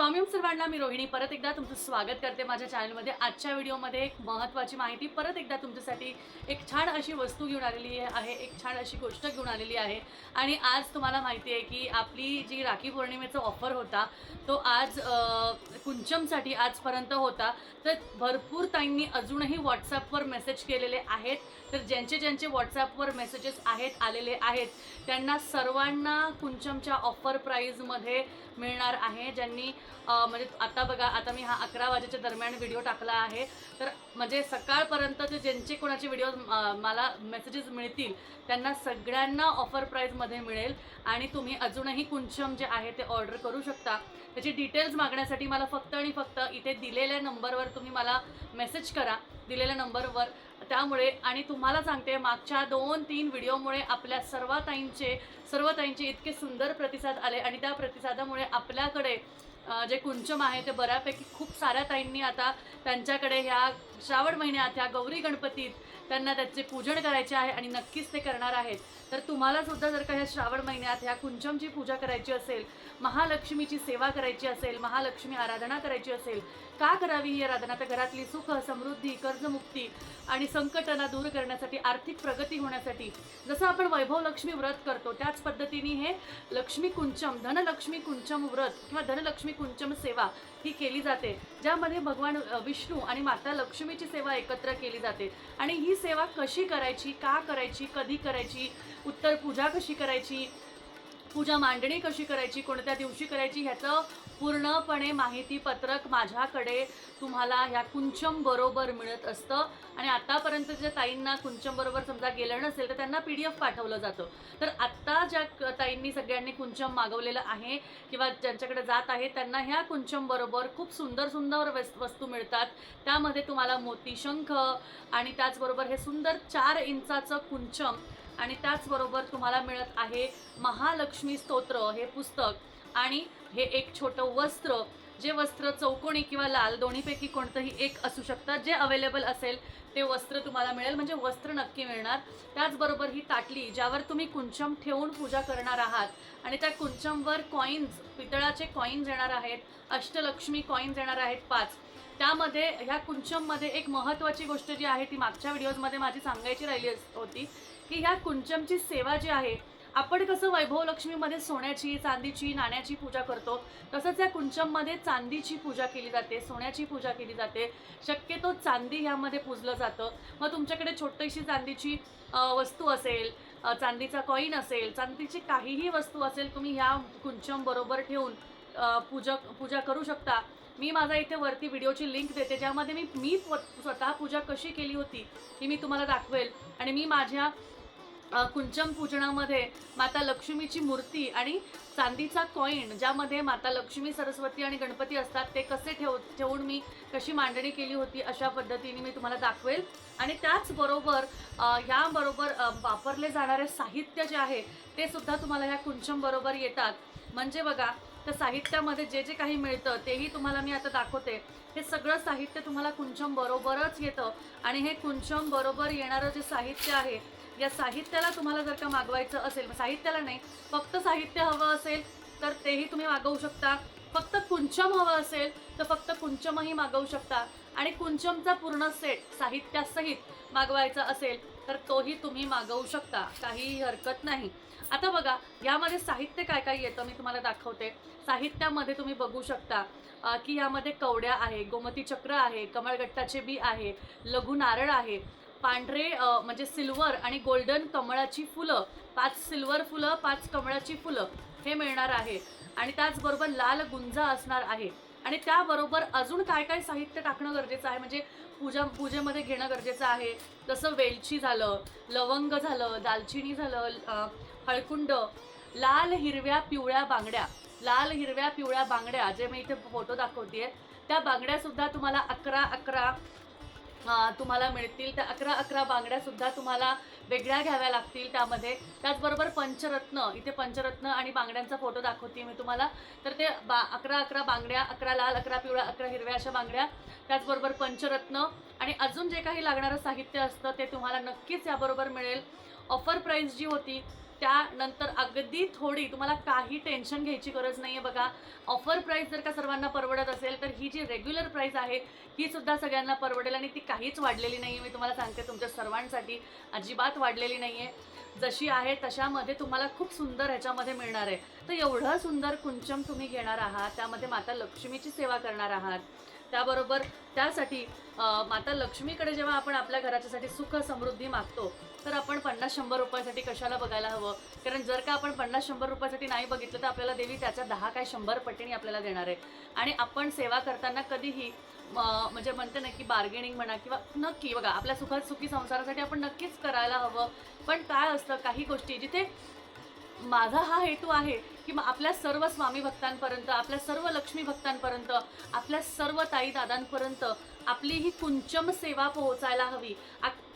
स्वामी सर्वांना मी रोहिणी. परत एकदा तुमचं स्वागत करते माझ्या चॅनलमध्ये आजच्या व्हिडिओमध्ये एक महत्त्वाची माहिती. परत एकदा तुमच्यासाठी एक छान अशी वस्तू घेऊन आलेली आहे. एक छान अशी गोष्ट घेऊन आलेली आहे. आणि आज तुम्हाला माहिती आहे की आपली जी राखी पौर्णिमेचा ऑफर होता तो आज कुंचमसाठी आजपर्यंत होता. तर भरपूर ताईंनी अजूनही व्हॉट्सॲपवर मेसेज केलेले आहेत. तर ज्यांचे ज्यांचे व्हॉट्सॲपवर मेसेजेस आहेत आलेले आहेत त्यांना सर्वांना कुंचमच्या ऑफर प्राईजमध्ये मिळणार आहे. ज्यांनी म्हणजे आता बघा आता मी हा अकरा वाजेच्या दरम्यान व्हिडिओ टाकला आहे. तर म्हणजे सकाळपर्यंत जे ज्यांचे कोणाचे व्हिडिओ मला मेसेजेस मिळतील त्यांना सगळ्यांना ऑफर प्राईजमध्ये मिळेल. आणि तुम्ही अजूनही कुंचम जे आहे ते ऑर्डर करू शकता. त्याची डिटेल्स मागण्यासाठी मला फक्त आणि फक्त इथे दिलेल्या नंबरवर तुम्ही मला मेसेज करा. दिलेल्या नंबरवर त्यामुळे आणि तुम्हाला सांगते मागच्या दोन तीन व्हिडिओमुळे आपल्या सर्व ताईंचे सर्व ताईंचे इतके सुंदर प्रतिसाद आले. आणि त्या प्रतिसादामुळे आपल्याकडे जे कुंचम आहे ते बऱ्यापैकी खूप साऱ्या ताईंनी आता त्यांच्याकडे ह्या श्रावण महिन्यात ह्या गौरी गणपतीत त्यांना त्याचे पूजन करायचे आहे आणि नक्कीच ते करणार आहेत. तर तुम्हाला सुद्धा जर का ह्या श्रावण महिन्यात ह्या कुंचमची पूजा करायची असेल महालक्ष्मीची सेवा करायची असेल महालक्ष्मी आराधना करायची असेल का करावी ही आराधना? तर घरातली सुख समृद्धी कर्जमुक्ती आणि संकटांना दूर करण्यासाठी आर्थिक प्रगती होण्यासाठी जसं आपण वैभव लक्ष्मी व्रत करतो त्याच पद्धतीने हे लक्ष्मी कुंचम धनलक्ष्मी कुंचम व्रत किंवा धनलक्ष्मी कुंचम सेवा ही केली जाते. ज्यामध्ये भगवान विष्णू आणि माता लक्ष्मीची सेवा एकत्र केली जाते. आणि ही सेवा कशी करायची का करायची कधी करायची उत्तर पूजा कशी करायची पूजा मांडणी कशी करायची कोणत्या दिवशी करायची ह्याचं पूर्णपणे माहिती पत्रक माझ्याकडे तुम्हाला ह्या कुंचम बरोबर मिळत असतं. आणि आतापर्यंत ज्या ताईंना कुंचम बरोबर समजा गेलं नसेल तर त्यांना पी डी एफ पाठवलं जातं. तर आत्ता ज्या ताईंनी सगळ्यांनी कुंचम मागवलेलं आहे किंवा ज्यांच्याकडे जात आहे त्यांना ह्या कुंचम बरोबर खूप सुंदर सुंदर वस्तू मिळतात. त्यामध्ये तुम्हाला मोती शंख आणि त्याचबरोबर हे सुंदर चार इंचाचं कुंचम आणि त्याचबरोबर तुम्हाला मिळत आहे महालक्ष्मी स्तोत्र हे पुस्तक आणि हे एक छोटं वस्त्र जे वस्त्र चौकोनी किंवा लाल दोन्हीपैकी कोणतंही एक असू शकतं. जे अवेलेबल असेल ते वस्त्र तुम्हाला मिळेल म्हणजे वस्त्र नक्की मिळणार. त्याचबरोबर ही ताटली ज्यावर तुम्ही कुंचम ठेवून पूजा करणार आहात आणि त्या कुंचमवर कॉईन्स पितळाचे कॉईन्स येणार आहेत अष्टलक्ष्मी कॉईन्स येणार आहेत पाच. त्यामध्ये ह्या कुंचममध्ये एक महत्त्वाची गोष्ट जी आहे ती मागच्या व्हिडिओजमध्ये माझी सांगायची राहिली अस- होती. की ह्या कुंचमची सेवा जी आहे आपण कसं वैभव लक्ष्मीमध्ये सोन्याची चांदीची नाण्याची पूजा करतो तसंच या कुंचममध्ये चांदीची पूजा केली जाते सोन्याची पूजा केली जाते. शक्यतो चांदी ह्यामध्ये पूजलं जातं. मग तुमच्याकडे छोटीशी चांदीची वस्तू असेल चांदीचा कॉईन असेल चांदीची काहीही वस्तू असेल तुम्ही ह्या कुंचमबरोबर ठेवून पूजा पूजा करू शकता. मी माझा इथे वरती व्हिडिओची लिंक देते ज्यामध्ये मी मी स्व- स्वतः पूजा कशी केली होती ही मी तुम्हाला दाखवेल. आणि मी माझ्या कुंचम पूजनामध्ये माता लक्ष्मीची मूर्ती आणि चांदीचा कॉईन ज्यामध्ये माता लक्ष्मी सरस्वती आणि गणपती असतात ते कसे ठेव ठेवून मी कशी मांडणी केली होती अशा पद्धतीने मी तुम्हाला दाखवेल. आणि त्याचबरोबर ह्याबरोबर वापरले जाणारे साहित्य जे आहे ते सुद्धा तुम्हाला ह्या कुंचमबरोबर येतात. म्हणजे बघा त्या साहित्यामध्ये जे जे काही मिळतं तेही तुम्हाला मी आता दाखवते. हे सगळं साहित्य तुम्हाला कुंचम बरोबरच येतं. आणि हे कुंचम बरोबर येणारं जे साहित्य आहे या साहित्याला तुम्हाला जर का मागवायचं असेल साहित्याला नाही फक्त साहित्य हवं असेल तर तेही तुम्ही मागवू शकता. फक्त कुंचम हवं असेल तर फक्त कुंचमही मागवू शकता. आणि कुंचमचा पूर्ण सेट साहित्यासहित मागवायचा असेल तर तोही तुम्ही मागवू शकता. काहीही हरकत नाही. आता बघा यामध्ये साहित्य काय काय येतं मी तुम्हाला दाखवते. साहित्यामध्ये तुम्ही बघू शकता की यामध्ये कवड्या आहे गोमती चक्र आहे कमळगट्टाचे बी आहे लघु नारळ आहे पांढरे म्हणजे सिल्वर आणि गोल्डन कमळाची फुलं पाच सिल्वर फुलं पाच कमळाची फुलं हे मिळणार आहे. आणि त्याचबरोबर लाल गुंजा असणार आहे. आणि त्याबरोबर अजून काय काय साहित्य टाकणं गरजेचं आहे? म्हणजे पूजा पूजेमध्ये घेणं गरजेचं आहे. जसं वेलची झालं लवंग झालं दालचिनी झालं हळकुंड लाल हिरव्या पिवळ्या बांगड्या. लाल हिरव्या पिवळ्या बांगड्या जे मी इथे फोटो दाखवते त्या बांगड्यासुद्धा तुम्हाला अकरा अकरा तुम्हाला मिळतील. त्या अकरा अकरा बांगड्यासुद्धा तुम्हाला वेगळ्या घ्याव्या लागतील त्यामध्ये. त्याचबरोबर पंचरत्न. इथे पंचरत्न आणि बांगड्यांचा फोटो दाखवते मी तुम्हाला. तर ते बा अकरा अकरा बांगड्या अकरा लाल अकरा पिवळ्या अकरा हिरव्या अशा बांगड्या. त्याचबरोबर पंचरत्न आणि अजून जे काही लागणारं साहित्य असतं ते तुम्हाला नक्कीच याबरोबर मिळेल. ऑफर प्राईस जी होती त्यानंतर अगदी थोडी तुम्हाला काही टेन्शन घ्यायची गरज नाही आहे बघा. ऑफर प्राईस जर का सर्वांना परवडत असेल तर ही जी रेग्युलर प्राईस आहे ही सुद्धा सगळ्यांना परवडेल आणि ती काहीच वाढलेली नाही आहे मी तुम्हाला सांगते तुमच्या सर्वांसाठी अजिबात वाढलेली नाही आहे जशी आहे तशामध्ये तुम्हाला खूप सुंदर ह्याच्यामध्ये मिळणार आहे. तर एवढं सुंदर कुंचम तुम्ही घेणार आहात त्यामध्ये माता लक्ष्मीची सेवा करणार आहात. त्याबरोबर त्यासाठी माता लक्ष्मीकडे जेव्हा आपण आपल्या घराच्यासाठी सुख समृद्धी मागतो तर आपण पन्नास शंभर रुपयासाठी कशाला बघायला हवं? कारण जर का आपण पन्नास शंभर रुपयासाठी नाही बघितलं तर आपल्याला देवी त्याच्या दहा काय शंभर पटीने आपल्याला देणार आहे. आणि आपण सेवा करताना कधीही म, म्हणजे म्हणते ना की बार्गेनिंग म्हणा किंवा नक्की बघा आपल्या सुखात सुखी संसारासाठी आपण नक्कीच करायला हवं. पण काय असतं काही गोष्टी जिथे माझा हा हेतू आहे की मग आपल्या सर्व स्वामी भक्तांपर्यंत आपल्या सर्व लक्ष्मी भक्तांपर्यंत आपल्या सर्व ताई दादांपर्यंत आपली ही कुंचम सेवा पोहोचायला हवी.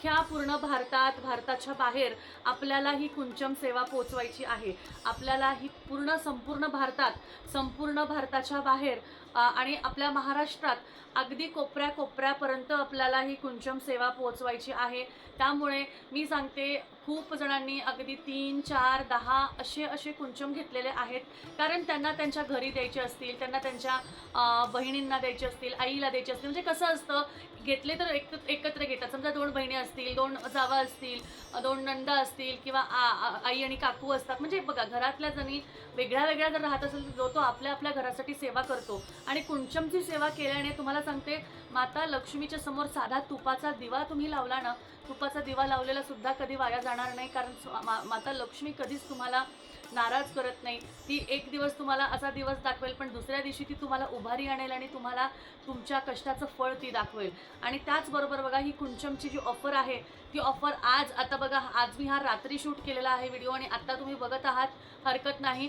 अख्ख्या पूर्ण भारतात भारताच्या बाहेर आपल्याला ही कुंचम सेवा पोचवायची आहे. आपल्याला ही पूर्ण संपूर्ण भारतात संपूर्ण भारताच्या बाहेर आणि आपल्या महाराष्ट्रात अगदी कोपऱ्या कोपऱ्यापर्यंत आपल्याला ही कुंचम सेवा पोहोचवायची आहे. त्यामुळे मी सांगते खूप जणांनी अगदी तीन चार दहा असे असे कुंचम घेतलेले आहेत. कारण त्यांना त्यांच्या घरी द्यायचे असतील त्यांना त्यांच्या बहिणींना द्यायचे असतील आईला द्यायचे असतील. म्हणजे कसं असतं घेतले तर एक एकत्र घेतात. समजा दोन बहिणी असतील दोन जावा असतील दोन नंदा असतील किंवा आ- आई आणि काकू असतात. म्हणजे बघा घरातल्या जणी वेगळ्या वेगळ्या जर राहत असेल तर जो तो आपल्या आपल्या घरासाठी सेवा करतो. आणि कुंचमची सेवा केल्याने तुम्हाला सांगते माता लक्ष्मीच्या समोर साधा तुपाचा दिवा तुम्ही लावला ना तुपाचा दिवा लावलेला सुद्धा कधी वाया जाणार नाही कारण मा- माता लक्ष्मी कधीच तुम्हाला नाराज करत नाही. ती एक दिवस तुम्हाला असा दिवस दाखवेल पण दुसऱ्या दिवशी ती तुम्हाला उभारी आणेल आणि तुम्हाला तुमच्या कष्टाचं फळ ती दाखवेल. आणि त्याचबरोबर बघा ही कुंचमची जी ऑफर आहे ती ऑफर आज आता बघा आज मी हा रात्री शूट केलेला आहे व्हिडिओ आणि आत्ता तुम्ही बघत आहात हरकत नाही.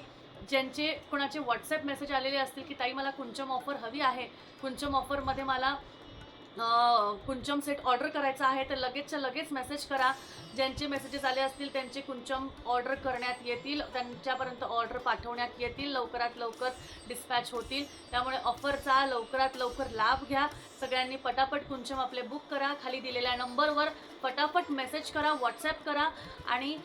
ज्यांचे कुणाचे व्हॉट्सअप मेसेज आलेले असतील की ताई मला कुंचम ऑफर हवी आहे. कुंचम ऑफरमध्ये मला कुंचम सेट ऑर्डर करायचा आहे तर लगेचच्या लगेच मेसेज करा. ज्यांचे मेसेजेस आले असतील त्यांचे कुंचम ऑर्डर करण्यात येतील. त्यांच्यापर्यंत ऑर्डर पाठवण्यात येतील. लवकरात लवकर डिस्पॅच होतील. त्यामुळे ऑफरचा लवकरात लवकर लाभ घ्या. सगळ्यांनी पटापट कुंचम आपले बुक करा. खाली दिलेल्या नंबरवर पटापट मेसेज करा व्हॉट्सॲप करा आणि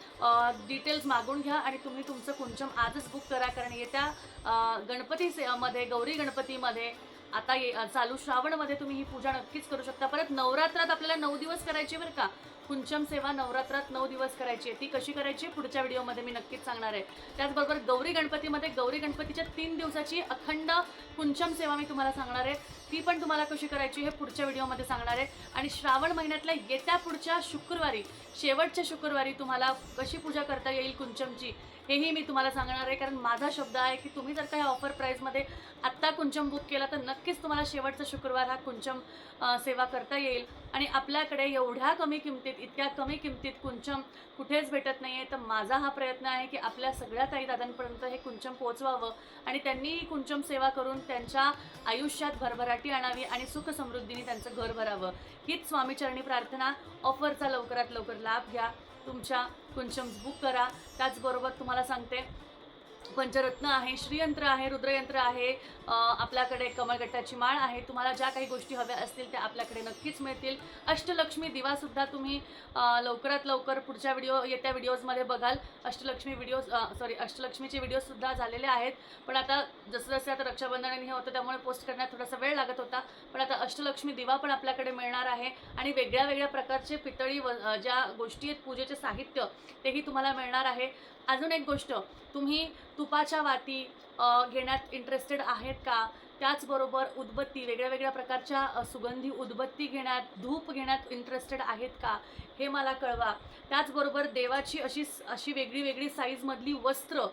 डिटेल्स मागून घ्या आणि तुम्ही तुमचं कुंचम आजच बुक करा. कारण येत्या गणपती से- मध्ये गौरी गणपतीमध्ये आता चालू श्रावणमध्ये तुम्ही ही पूजा नक्कीच करू शकता. परत नवरात्रात आपल्याला नऊ दिवस करायची बरं का. कुंचम सेवा नवरात्रात नऊ दिवस करायची आहे. ती कशी करायची पुढच्या व्हिडिओमध्ये मी नक्कीच सांगणार आहे. त्याचबरोबर गौरी गणपतीमध्ये गौरी गणपतीच्या तीन दिवसाची अखंड कुंचम सेवा मी तुम्हाला सांगणार आहे. ती पण तुम्हाला कशी करायची हे पुढच्या व्हिडिओमध्ये सांगणार आहे. आणि श्रावण महिन्यातल्या येत्या पुढच्या शुक्रवारी शेवटच्या शुक्रवारी तुम्हाला कशी पूजा करता येईल कुंचमची हेही मी तुम्हाला सांगणार आहे. कारण माझा शब्द आहे की तुम्ही जर का ह्या ऑफर प्राईजमध्ये आत्ता कुंचम बुक केला तर नक्कीच तुम्हाला शेवटचा शुक्रवार हा कुंचम सेवा करता येईल. आणि आपल्याकडे एवढ्या कमी किमतीत इतक्या कमी किमतीत कुंचम कुठेच भेटत नाही आहे तर माझा हा प्रयत्न आहे की आपल्या सगळ्या ताई दादांपर्यंत हे कुंचम पोचवावं आणि त्यांनी कुंचम सेवा करून त्यांच्या आयुष्यात भरभराटी आणावी आणि सुख समृद्धीने त्यांचं घर भरावं. हीच स्वामीचरणी प्रार्थना ऑफरचा लवकरात लवकर लाभ घ्या. तुमच्या कुंचम बुक करा. त्याचबरोबर तुम्हाला सांगते पंचरत्न आहे श्रीयंत्र आहे रुद्रयंत्र आहे आपल्याकडे कमळगट्टाची माळ आहे. तुम्हाला ज्या काही गोष्टी हव्या असतील त्या आपल्याकडे नक्कीच मिळतील. अष्टलक्ष्मी दिवासुद्धा तुम्ही लवकरात लवकर पुढच्या व्हिडिओ येत्या व्हिडिओजमध्ये बघाल. अष्टलक्ष्मी व्हिडिओ सॉरी अष्टलक्ष्मीचे व्हिडिओसुद्धा झालेले आहेत. पण आता जसं जसं आता रक्षाबंधन हे होतं त्यामुळे पोस्ट करण्यात थोडासा वेळ लागत होता. पण आता अष्टलक्ष्मी दिवा पण आपल्याकडे मिळणार आहे आणि वेगळ्या वेगळ्या प्रकारचे पितळी व ज्या गोष्टी आहेत पूजेचे साहित्य तेही तुम्हाला मिळणार आहे. अजून एक गोष्ट तुम्ही तुपाच्या वाती घेण्यात इंटरेस्टेड आहेत का? त्याचबरोबर उदबत्ती वेगळ्या वेगळ्या प्रकारच्या सुगंधी उदबत्ती घेण्यात धूप घेण्यात इंटरेस्टेड आहेत का? हे मला कळवा. त्याचबरोबर देवाची अशी अशी वेगळी वेगळी साईजमधली वस्त्र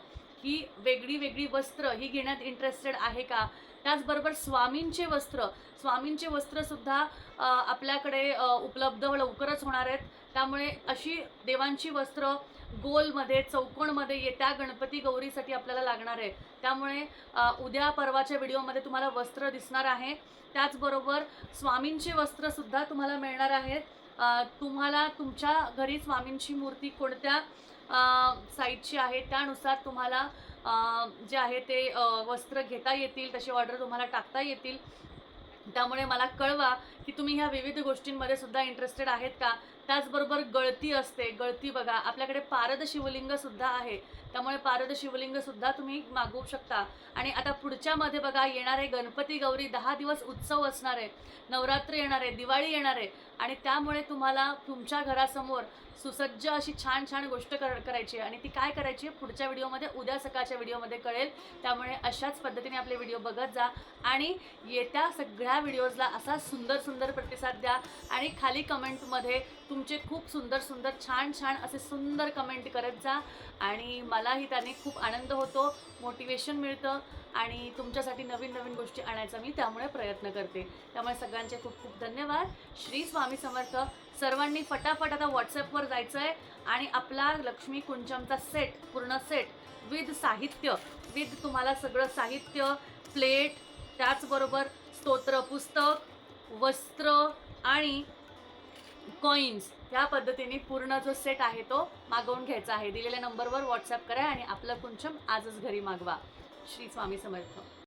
ही वेगळी वेगळी वस्त्र ही घेण्यात इंटरेस्टेड आहे का? त्याचबरोबर स्वामींचे वस्त्र स्वामींचे वस्त्रसुद्धा आपल्याकडे उपलब्ध लवकरच होणार आहेत. त्यामुळे अशी देवांची वस्त्र गोलमध्ये चौकोणमध्ये येत्या गणपती गौरीसाठी आपल्याला लागणार आहे. त्यामुळे उद्या परवाच्या व्हिडिओमध्ये तुम्हाला वस्त्र दिसणार आहे. त्याचबरोबर स्वामींचे वस्त्रसुद्धा तुम्हाला मिळणार आहेत. तुम्हाला तुमच्या घरी स्वामींची मूर्ती कोणत्या साईजची आहे त्यानुसार तुम्हाला जे आहे ते वस्त्र घेता येतील तशी ऑर्डर तुम्हाला टाकता येतील. त्यामुळे मला कळवा की तुम्ही ह्या विविध गोष्टींमध्ये सुद्धा इंटरेस्टेड आहेत का? त्याचबरोबर गळती असते. गळती बघा आपल्याकडे पारद शिवलिंग सुद्धा आहे. त्यामुळे पारद शिवलिंग सुद्धा तुम्ही मागवू शकता. आणि आता पुढच्या मध्ये बघा येणारे गणपती गौरी दहा दिवस उत्सव असणार आहे. नवरात्र येणार आहे दिवाळी येणार आहे. आणि त्यामुळे तुम्हाला तुमच्या घरासमोर सुसज्ज अशी छान छान गोष्ट कर करायची आहे. आणि ती काय करायची आहे? पुढच्या व्हिडिओमध्ये उद्या सकाळच्या व्हिडिओमध्ये कळेल. त्यामुळे अशाच पद्धतीने आपले व्हिडिओ बघत जा. आणि येत्या सगळ्या व्हिडिओजला असा सुंदर सुंदर प्रतिसाद द्या. आणि खाली कमेंटमध्ये तुमचे खूप सुंदर सुंदर छान छान असे सुंदर कमेंट करत जा. आणि मलाही त्याने खूप आनंद होतो मोटिवेशन मिळतं आणि तुमच्यासाठी नवीन नवीन गोष्टी आणायचा मी त्यामुळे प्रयत्न करते. त्यामुळे सगळ्यांचे खूप खूप धन्यवाद. श्री स्वामी समर्थ सर्वांनी फटाफट आता व्हॉट्सअपवर जायचं आहे आणि आपला लक्ष्मी कुंचमचा सेट पूर्ण सेट विथ साहित्य विथ तुम्हाला सगळं साहित्य प्लेट त्याचबरोबर स्तोत्र पुस्तक वस्त्र आणि कॉईन्स या पद्धतीने पूर्ण जो सेट आहे तो मागवून घ्यायचा आहे. दिलेल्या नंबरवर व्हॉट्सअप करा आणि आपलं कुंचम आजच घरी मागवा. श्री स्वामी समर्थ.